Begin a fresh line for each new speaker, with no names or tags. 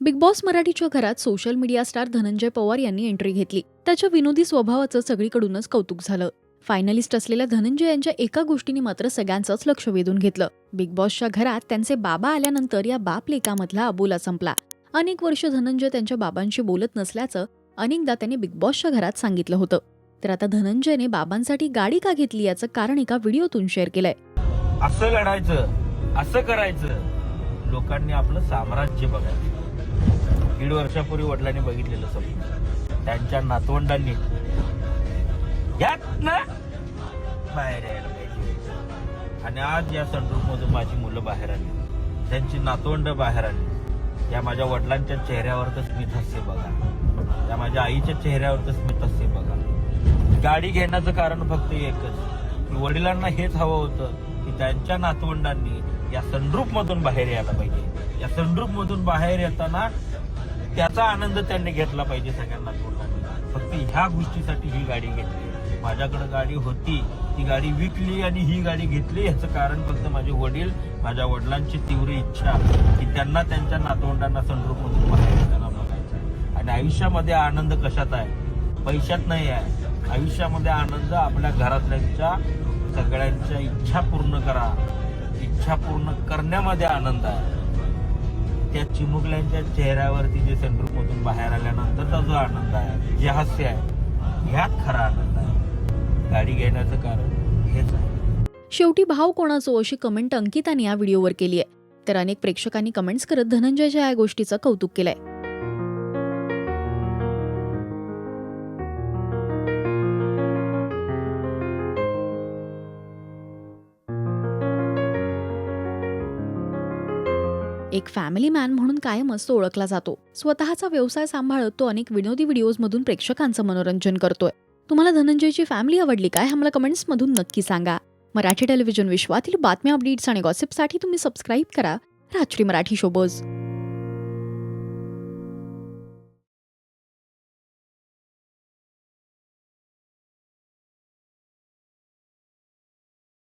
Big boss मराठीच्या घरात social media star Dhananjay Pawar यांनी एंट्री घेतली. त्याच्या विनोदी स्वभावाचं सगळीकडूनच कौतुक झालं. फायनलिस्ट असलेल्या धनंजय यांच्या एका गोष्टीने मात्र सगळ्यांचंच लक्ष वेधून घेतलं. बिग बॉसच्या घरात त्यांचे बाबा आल्यानंतर या बाप लेखामधला अबोला संपला. अनेक वर्ष धनंजय त्यांच्या बाबांशी बोलत नसल्याचं अनेकदा त्यांनी बिग बॉसच्या घरात सांगितलं होतं. तर आता धनंजयने बाबांसाठी गाडी का घेतली याचं कारण एका व्हिडिओतून शेअर केलंय.
असं लढायचं असं करायचं लोकांनी आपलं साम्राज्य बघायचं. दीड वर्षापूर्वी वडिलांनी बघितलेलं स्वप्न. त्यांच्या नातवंडांनी यात ना बाहेर यायला पाहिजे आणि आज या संड्रूप मधून माझी मुलं बाहेर आली. त्यांची नातवंड बाहेर आली. या माझ्या वडिलांच्या चेहऱ्यावरच स्मित हास्य बघा. या माझ्या आईच्या चेहऱ्यावरच स्मित हास्य बघा. गाडी घेण्याचं कारण फक्त एकच की वडिलांना हेच हवं होतं की त्यांच्या नातवंडांनी या संड्रूप मधून बाहेर यायला पाहिजे. या संड्रूप मधून बाहेर येताना त्याचा आनंद त्यांनी घेतला पाहिजे सगळ्यांना नातवंडांनी फक्त ह्या गोष्टीसाठी ही गाडी घेतली. माझ्याकडे गाडी होती ती गाडी विकली आणि ही गाडी घेतली याचं कारण फक्त माझे वडील माझ्या वडिलांची तीव्र इच्छा की त्यांना त्यांच्या नातवंडांना संड्रूप मधून बाहेर बघायचं आहे. आणि आयुष्यामध्ये आनंद कशात आहे? पैशात नाही आहे. आयुष्यामध्ये आनंद आपल्या घरातल्यांच्या सगळ्यांच्या इच्छा पूर्ण करा. इच्छा पूर्ण करण्यामध्ये आनंद आहे. त्या चिमुकल्यांच्या चेहऱ्यावरती जे सेंट्रूप मधून बाहेर आल्यानंतरचा जो आनंद आहे जे हास्य आहे ह्यात खरा आनंद आहे. गाडी घेण्याचं कारण हेच आहे.
शेवटी भाव कोणाचो अशी कमेंट अंकिताने या व्हिडिओवर केली आहे. तर अनेक प्रेक्षकांनी कमेंट्स करत धनंजयच्या या गोष्टीचं कौतुक केलंय. एक फॅमिली मॅन म्हणून कायमच तो ओळखला जातो. स्वतःचा व्यवसाय सांभाळत तो अनेक विनोदी व्हिडिओजमधून प्रेक्षकांचं मनोरंजन करतोय. तुम्हाला धनंजयची फॅमिली आवडली काय? आम्हाला कमेंट्समधून नक्की सांगा. मराठी टेलिव्हिजन विश्वातील बातम्या अपडेट्स आणि गॉसिपसाठी तुम्ही सबस्क्राईब करा. रात्री मराठी शोबोज